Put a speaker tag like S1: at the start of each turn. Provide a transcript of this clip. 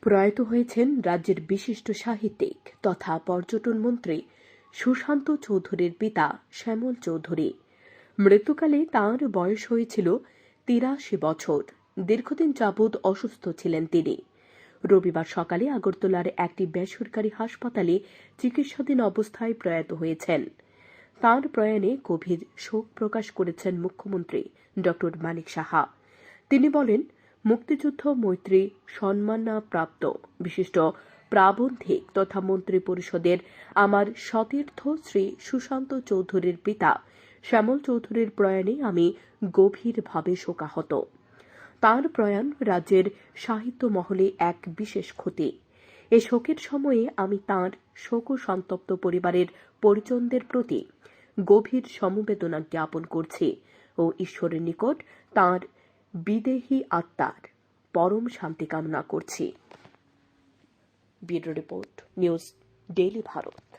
S1: প্রয়াত হয়েছেন রাজ্যের বিশিষ্ট সাহিত্যিক তথা পর্যটন মন্ত্রী সুশান্ত চৌধুরীর পিতা শ্যামল চৌধুরী। মৃত্যুকালে তাঁর বয়স হয়েছিল তিরাশি বছর। দীর্ঘদিন যাবৎ অসুস্থ ছিলেন তিনি। রবিবার সকালে আগরতলার একটি বেসরকারি হাসপাতালে চিকিৎসাধীন অবস্থায় প্রয়াত হয়েছেন। তাঁর প্রয়াণে গভীর শোক প্রকাশ করেছেন মুখ্যমন্ত্রী ড মানিক সাহা। তিনি বলেন মুক্তিযুদ্ধ, মৈত্রী সম্মানপ্রাপ্ত বিশিষ্ট প্রাবন্ধিক তথা মন্ত্রী পরিষদের আমার সতীর্থ শ্রী সুশান্ত চৌধুরীর পিতা শ্যামল চৌধুরীর প্রয়াণে আমি গভীরভাবে শোকাহত। তাঁর প্রয়াণ রাজ্যের সাহিত্য মহলে এক বিশেষ ক্ষতি। এ শোকের সময়ে আমি তাঁর শোক সন্তপ্ত পরিবারের পরিজনদের প্রতি গভীর সমবেদনা জ্ঞাপন করছি ও ঈশ্বরের নিকট তাঁর বিদেহী আত্মার পরম শান্তি কামনা করছি। Bureau report news daily Bharat.